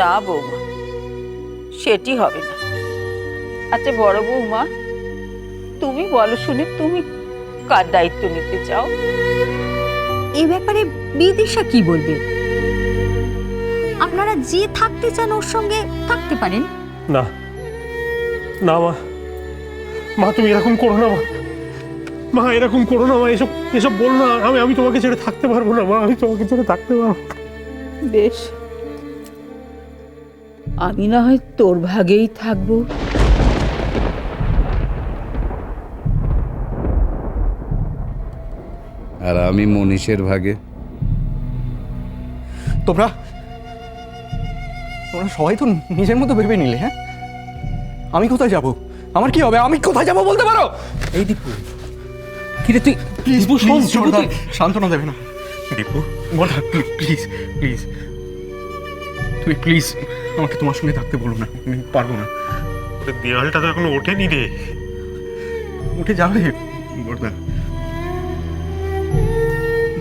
না বৌমা সেটি হবে না। আচ্ছা বড় বৌমা তুমি বলো শুনে তুমি কার দায়িত্ব নিতে চাও? এ ব্যাপারে বিদিশা কি বলবে? আপনারা যে থাকতে চান ওর সঙ্গে থাকতে পারেন। না না মা মা তুমি এরকম করো না মা। মা এরকম করো না মা এসব এসব বলো না আমি আমি তোমাকে ছেড়ে থাকতে পারব না মা আমি তোমাকে ছেড়ে থাকতে পারব বেশ। আমি না হয় তোর ভাগেই থাকব। আর আমি মনীষের ভাগে। তোমরা তোমরা সবাই তো নিজের মতো ভেবে নিলে হ্যাঁ? আমি কোথায় যাব? আমার কি হবে? আমি কোথায় যাব বলতে পারো? এই দীপু কিরে তুই প্লিজ দীপু শোন দীপু তুই সান্ত্বনা দেবে না। দীপু বল প্লিজ প্লিজ। তুই প্লিজ আমাকে তোমার সঙ্গে থাকতে বলো না। আমি পারব না। দেওয়ালটা তো এখনও ওঠেনি রে। উঠে যাবে বর্দা।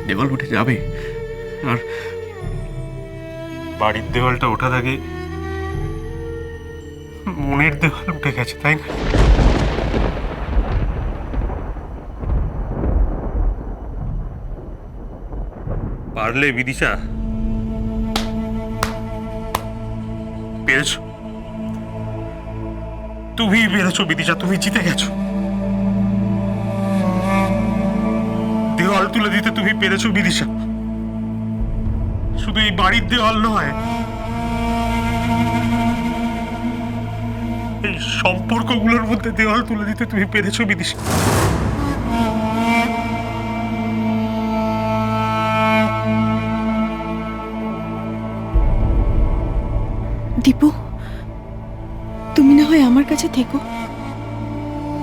দেওয়াল উঠে যাবে। আর বাড়ির দেওয়ালটা ওঠা থাকে মনের দেওয়াল উঠে গেছে তাই না? পারলে বিদিশা পেরেছ? তুমি পেরেছ বিদিশা, তুমি জিতে গেছো। দেওয়াল তুলে দিতে তুমি পেরেছ বিদিশা। শুধু এই বাড়ির দেওয়াল নয়, এই সম্পর্কগুলোর মধ্যে দেওয়াল তুলে দিতে তুমি পেরেছ বিদিশা। দীপু, তুমি না হয় আমার কাছে থেকো,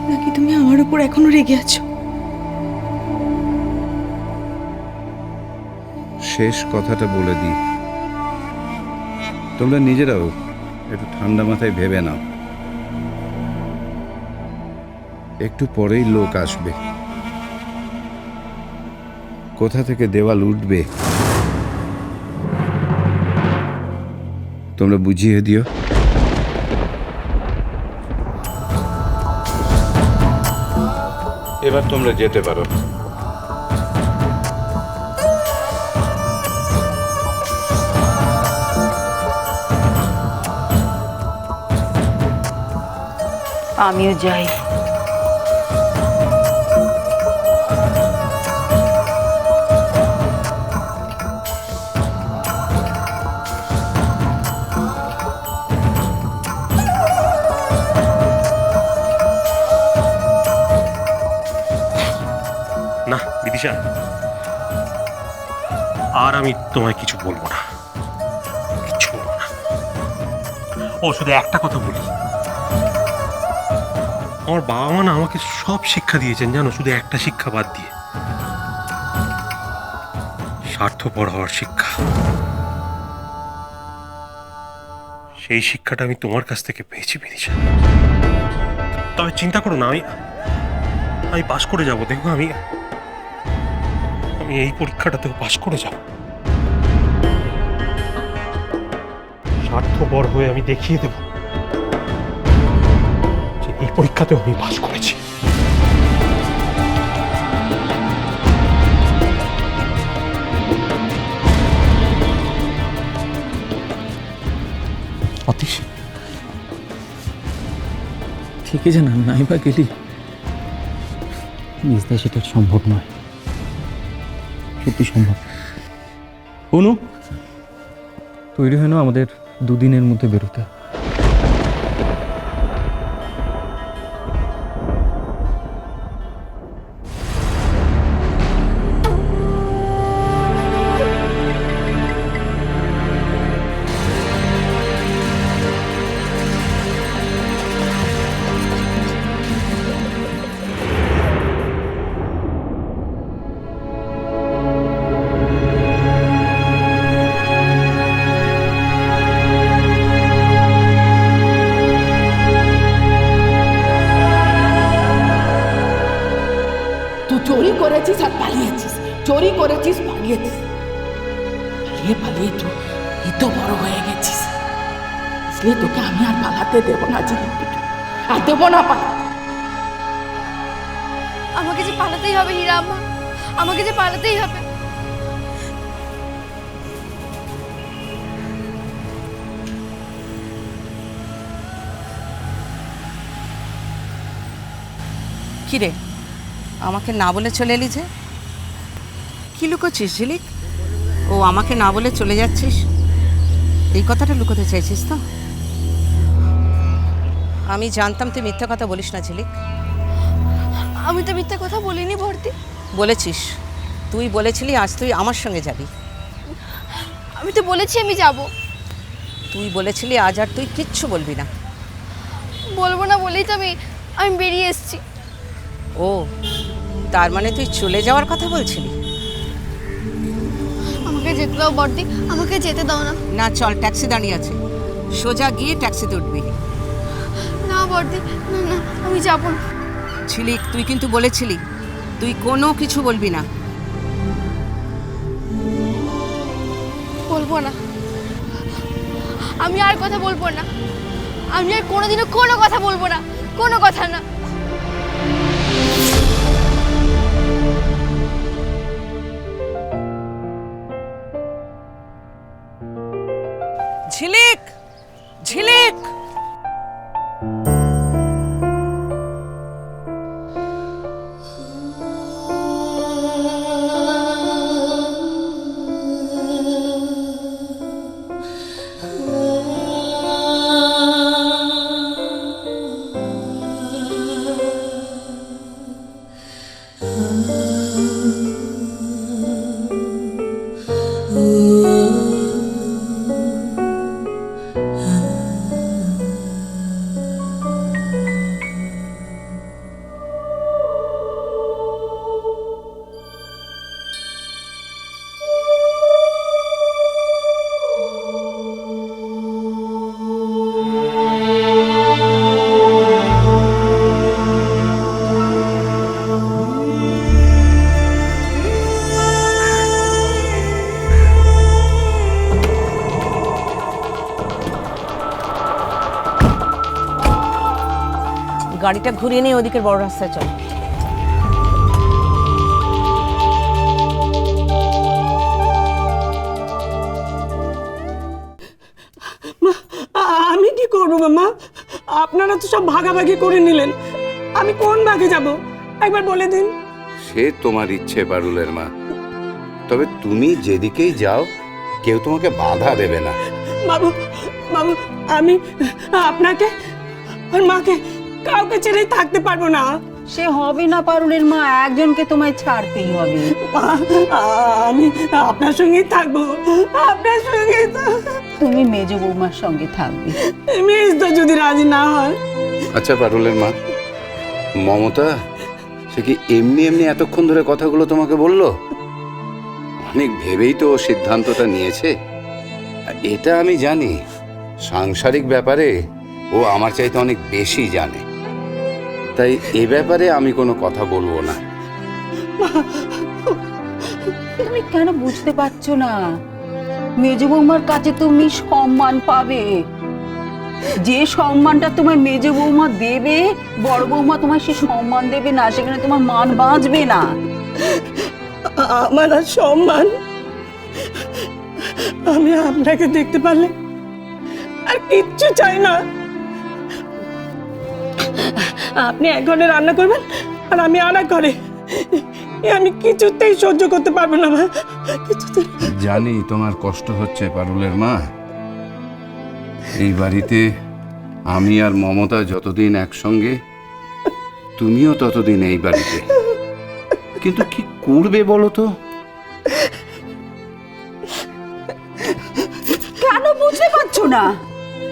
নাকি তুমি আমার উপর এখনও রেগে আছো? শেষ কথাটা বলে দিই তোমরা নিজেরাও একটু ঠান্ডা মাথায় ভেবে নাও। একটু পরেই লোক আসবে। কোথা থেকে দেওয়াল উঠবে? তোমরা বুঝিয়ে দিও এবার তোমরা যেতে পারো আমিও যাই না বিদিশা আর আমি তোমায় কিছু বলব না। কিচ্ছু বলব না। ও, শুধু একটা কথা বলি। আমার বাবা মা না আমাকে সব শিক্ষা দিয়েছেন, জানো, শুধু একটা শিক্ষা বাদ দিয়ে। স্বার্থপর হওয়ার শিক্ষা। সেই শিক্ষাটা আমি তোমার কাছ থেকে পেয়েছি বিদিশা তবে চিন্তা করো না, আমি আমি পাশ করে যাব, দেখো আমি আমি এই পরীক্ষাটাতেও পাশ করে যাব। স্বার্থপর হয়ে আমি দেখিয়ে দেব যে এই পরীক্ষাতেও আমি পাশ করেছি। অতীশ। থেকে জানা নাই বা গেলি। নিজে সেটা সম্ভব নয়। সত্যি সম্ভব। অনু তৈরি হয় না আমাদের দুদিনের মধ্যে বেরোতে। করেছিস আর পালিয়েছিস। চুরি করেছিস পালিয়েছিস। পালিয়ে পালিয়ে তুই এত বড় হয়ে গেছিস। আজকে তোকে আমি আর পালাতে দেবো না ঝিলিক আর দেবো না পালাতে। আমাকে যে পালাতেই হবে হীরা আম্মা আমাকে যে পালাতেই হবে। কিরে আমাকে না বলে চলে এলি যে? কী লুকোচ্ছিস ঝিলিক? ও আমাকে না বলে চলে যাচ্ছিস? এই কথাটা লুকোতে চাইছিস তো? আমি জানতাম তুই মিথ্যা কথা বলিস না ঝিলিক। আমি তো মিথ্যা কথা বলিনি ভর্তি। বলেছিস। তুই বলেছিলি আজ তুই আমার সঙ্গে যাবি। আমি তো বলেছি আমি যাব। তুই বলেছিলি আজ আর তুই কিচ্ছু বলবি না। বলব না বলেই তো আমি আমি বেরিয়ে এসেছি। ও তার মানে তুই চলে যাওয়ার কথা বলছিলি? আমাকে যেতে দাও বর্দি আমাকে যেতে দাও না। না চল ট্যাক্সি দাঁড়িয়ে আছে। সোজা গিয়ে ট্যাক্সিতে উঠবি না বর্দি না না আমি যাব না। ঝিলিক তুই কিন্তু বলেছিলি তুই কোনো কিছু বলবি না। বলব না। আমি আর কথা বলব না। আমি আর কোনোদিনও কোনো কথা বলব না। কোনো কথা না। Ooh. গাড়িটা ঘুরিয়ে নিয়ে ওদিকের বড় রাস্তায় চল। আমি কি করব মামা আপনারা তো সব ভাগাভাগি করে নিলেন। আমি কোন ভাগে যাব? একবার বলে দিন। সে তোমার ইচ্ছে পারুলের মা। তবে তুমি যেদিকেই যাও কেউ তোমাকে বাধা দেবে না। বাবু বাবু আমি আপনাকে আর মাকে কাউকে ছেড়ে থাকতে পারব না। সে হবে না পারুলের মা একজনকে তোমায় ছাড়তেই হবে। আমি আপনার সঙ্গেই থাকব। আপনার সঙ্গে তুমি মেজ বৌমার সঙ্গে থাকবে। মিস তো যদি রাজি না হয়। আচ্ছা পারুলের মা মমতা সে কি এমনি এমনি এতক্ষণ ধরে কথাগুলো তোমাকে বলল? অনেক ভেবেই তো ও সিদ্ধান্তটা নিয়েছে। আর এটা আমি জানি। সাংসারিক ব্যাপারে ও আমার চাইতে অনেক বেশি জানে। তাই এ ব্যাপারে আমি কোনো কথা বলব না। তুমি কেন বুঝতে পারছ না? মেজ বৌমার কাছে তুমি সম্মান পাবে। যে সম্মানটা তোমার মেজ বৌমা দেবে বড় বৌমা তোমায় সে সম্মান দেবে না সেখানে তোমার মান বাঁচবে না। আমার আর সম্মান? আমি আপনাকে দেখতে পারলে আর কিচ্ছু চাই না। আপনি এক ঘরে রান্না করবেন আর আমি আর এক ঘরে। আমি কিছুতেই সহ্য করতে পারব না মা। কিছুতেই। জানি তোমার কষ্ট হচ্ছে পারুলের মা। এই বাড়িতে আমি আর মমতা যতদিন একসঙ্গে তুমিও ততদিন এই বাড়িতে। কিন্তু কি করবে বলো তো? কেন বুঝতে পারছ না?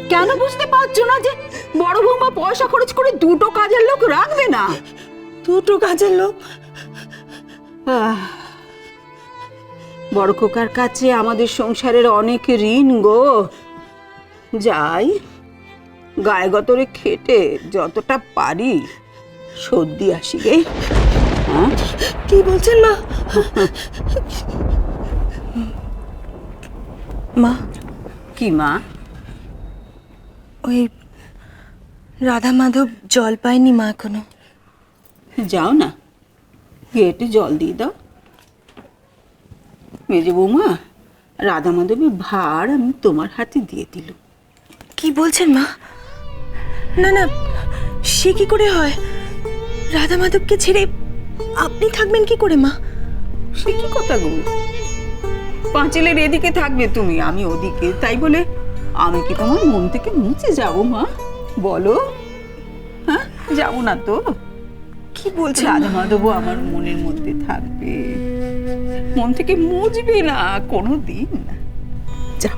কেন বুঝতে পারছ না যে বড় বৌমা পয়সা খরচ করে দুটো কাজের লোক রাখবে না। দুটো কাজের লোক? আহ, বড় খোকার কাছে আমাদের সংসারের অনেক ঋণ গো। যাই গায়ে গতরে খেটে যতটা পারি সর্দি আসি গে। হ্যাঁ? কি বলছেন মা? মা? কি মা? ওই রাধা মাধব জল পায়নি মা এখনও। যাও না গিয়ে একটু জল দিয়ে দাও। মেজে বৌমা রাধা মাধবের ভার আমি তোমার হাতে দিয়ে দিল কি বলছেন মা? না না সে কি করে হয়? রাধা মাধবকে ছেড়ে আপনি থাকবেন কি করে মা? সে কি কথা গো? পাঁচিলের এদিকে থাকবে তুমি আমি ওদিকে। তাই বলে আমি কি তোমার মন থেকে মুছে যাব মা? বলো। হ্যাঁ যাব না তো। কি বলছেন রাধা মাধবও আমার মনের মধ্যে থাকবে। মন থেকে মুছবে না কোনো দিন যা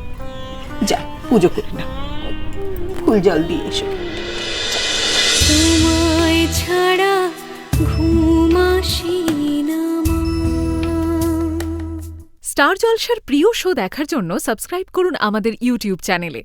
যা পুজো করে না। ফুল জল দিয়ে এসো। তোমায় ছাড়া ঘুম আসি না মা। স্টার জলসার প্রিয় শো দেখার জন্য সাবস্ক্রাইব করুন আমাদের ইউটিউব চ্যানেলে।